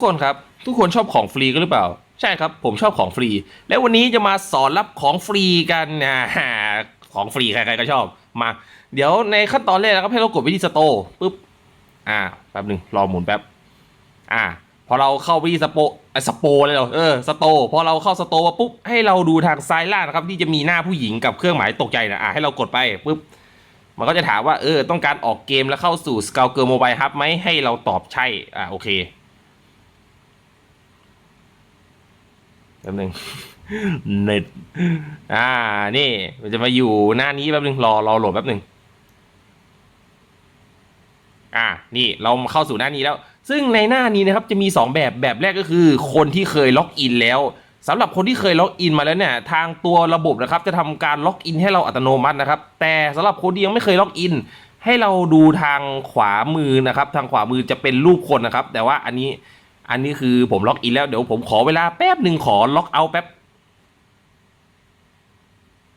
ทุกคนครับ ทุกคนชอบของฟรีกันหรือเปล่า ใช่ครับผมชอบของฟรี และวันนี้จะมาสอนรับของฟรีกันนะของฟรีใครๆก็ชอบมา เดี๋ยวในขั้นตอนแรกนะครับให้เรากดไปที่สโตร์ปุ๊บอ่าแป๊บหนึ่งรอหมุนแป๊บอ่าพอเราเข้าไปที่สโปไอสโปเลยเหรอเออสโตพอเราเข้าสโตมาปุ๊บให้เราดูทางซ้ายล่างนะครับที่จะมีหน้าผู้หญิงกับเครื่องหมายตกใจนะอ่าให้เรากดไปปุ๊บมันก็จะถามว่าเออต้องการออกเกมแล้วเข้าสู่ s c o u t Girl Mobile Hub ไหมให้เราตอบใช่อ่าโอเค แป๊บหนึงเน็ตอ่า นี่ มันจะมาอยู่หน้านี้แป๊บหนึงรอรอโหลดแป๊บหนึงอ่า นี่เราเข้าสู่หน้านี้แล้ว ซึ่งในหน้านี้นะครับจะมี 2 แบบแบบแรกก็คือ คนที่เคยล็อกอินแล้วสำหรับคนที่เคยล็อกอินมาแล้วเนี่ยทางตัวระบบนะครับ จะทำการล็อกอินให้เราอัตโนมัตินะครับ แต่สำหรับคนที่ยังไม่เคยล็อกอิน ให้เราดูทางขวามือนะครับ ทางขวามือจะเป็นรูปคนนะครับ แต่ว่าอันนี้ อันนี้คือผมล็อกอินแล้วเดี๋ยวผมขอเวลาแป๊บหนึ่งขอล็อกเอาแป๊บ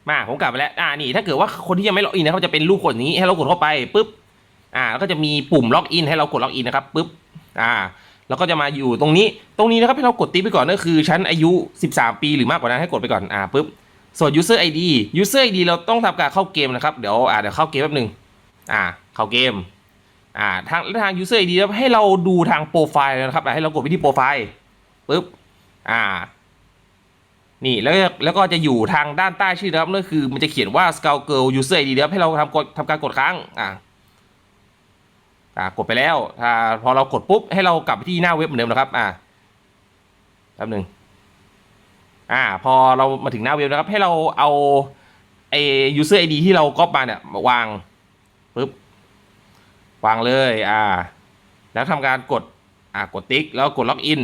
มาผมกลับไปแล้วอ่านี่ถ้าเกิดว่าคนที่ยังไม่ล็อกอินนะครับจะเป็นรูปคนอย่างนี้ให้เรากดเข้าไปปุ๊บอ่าแล้วก็จะมีปุ่มล็อกอินให้เรากดล็อกอินนะครับปุ๊บอ่าแล้วก็จะมาอยู่ตรงนี้ ตรงนี้นะครับให้เรากดติ๊กไปก่อนก็คือชั้นอายุ 13 ปีหรือมากกว่านั้นให้กดไปก่อนอ่าปุ๊บส่วน user ID user ID เราต้องทำการเข้าเกมนะครับเดี๋ยวอ่าเดี๋ยวเข้าเกมแป๊บหนึงอ่าเข้าเกม อ่าทางทาง user ID ครับให้เราดูทางโปรไฟล์นะครับให้เรากดไปที่โปรไฟล์ปุ๊บอ่านี่แล้วแล้วก็จะอยู่ทางด้านใต้ชื่อนะครับนั่นคือมันจะเขียนว่า Scout Girl User ID นะครับให้เราทำกดทำการกดค้างอ่าอ่ากดไปแล้วถ้าพอเรากดปุ๊บให้เรากลับไปที่หน้าเว็บเหมือนเดิมนะครับอ่าแป๊บหนึ่งอ่าพอเรามาถึงหน้าเว็บนะครับให้เราเอาไอ้ user ID ที่เราก๊อปมาเนี่ยวางปุ๊บ วางเลยอ่า แล้วทำการกดอ่ากดติ๊กแล้วกดล็อกอิน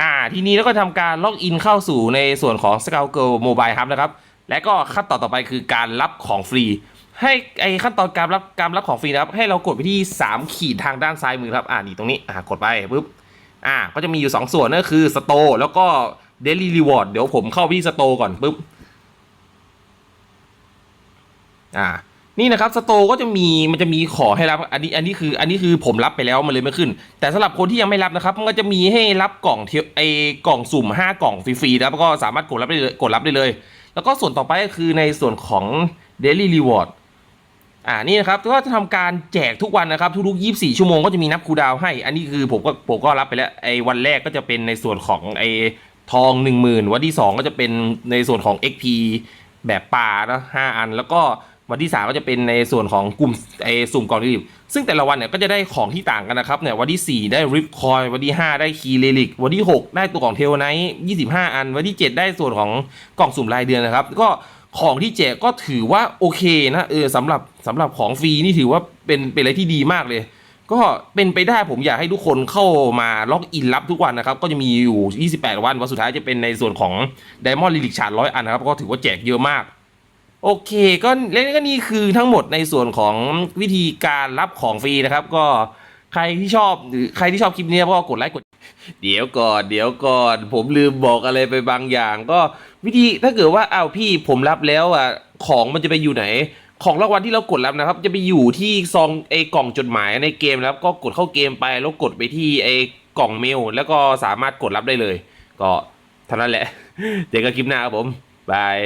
อ่าทีนี้แล้วก็ทำการล็อกอินเข้าสู่ในส่วนของ Scout Girl Mobile Hub นะครับ และก็ขั้นตอนต่อไปคือการรับของฟรี ให้ไอขั้นตอนการรับการรับของฟรีนะครับ ให้เรากดไปที่ 3 ขีดทางด้านซ้ายมือครับ อ่านี่ตรงนี้อ่ากดไปปุ๊บอ่าก็จะมีอยู่ 2 ส่วนนั่นคือ Store แล้วก็ Daily Reward เดี๋ยวผมเข้าไปที่ Store ก่อนปุ๊บอ่า นี่นะครับสโตก็จะมีมันจะมีขอให้รับอันนี้อันนี้คืออันนี้คือผมรับไปแล้วมันเลยไม่ขึ้น แต่สำหรับคนที่ยังไม่รับนะครับมันก็จะมีให้รับกล่องเทไอกล่องสุ่ม 5 กล่องฟรีๆนะครับก็สามารถกดรับได้เลยกดรับได้เลย แล้วก็ส่วนต่อไปก็คือในส่วนของ Daily Reward อ่านี่นะครับก็จะทำการแจกทุกวันนะครับทุกๆ 24 ชั่วโมงก็จะมีนับคูดาวให้ อันนี้คือผมก็ผมก็รับไปแล้วไอ้วันแรกก็จะเป็นในส่วนของไอ้ทอง 10,000 วันที่ 2 ก็จะเป็นในส่วนของ XP แบบปลานะ5อันแล้วก็ วันที่ 3 ก็จะเป็นในส่วนของกลุ่มไอ้สุ่มกล่องรีบซึ่งแต่ละวันเนี่ยก็จะได้ของที่ต่างกันนะครับเนี่ยวันที่ 4 ได้ริปคอยวันที่ 5 ได้คีเลลิกวันที่ 6 ได้ตัวของเทลไนท์25 อัน วันที่ 7 ได้ส่วนของกล่องสุ่มรายเดือนนะครับ ก็ของที่แจกก็ถือว่าโอเคนะเออสำหรับสำหรับของฟรีนี่ถือว่าเป็นเป็นอะไรที่ดีมากเลย ก็เป็นไปได้ผมอยากให้ทุกคนเข้ามาล็อกอินรับทุกวันนะครับ ก็จะมีอยู่ 28 วันวันสุดท้ายจะเป็นในส่วนของ Diamond l i l i c ชาร์ร้อยอันนะครับก็ถือว่าแจกเยอะมาก โอเคก็และก็นี่คือทั้งหมดในส่วนของวิธีการรับของฟรีนะครับ ก็ใครที่ชอบหรือใครที่ชอบคลิปนี้ก็กดไลค์กด เดี๋ยวก่อนเดี๋ยวก่อน ผมลืมบอกอะไรไปบางอย่าง ก็วิธีถ้าเกิดว่าอ้าวพี่ผมรับแล้วอะของมันจะไปอยู่ไหน ของรางวัลที่เรากดรับนะครับ จะไปอยู่ที่ซองไอ้กล่องจดหมายในเกมแล้วก็กดเข้าเกมไปแล้วกดไปที่ไอ้กล่องเมล แล้วก็สามารถกดรับได้เลย ก็เท่านั้นแหละ เจอกันคลิปหน้าครับผมบาย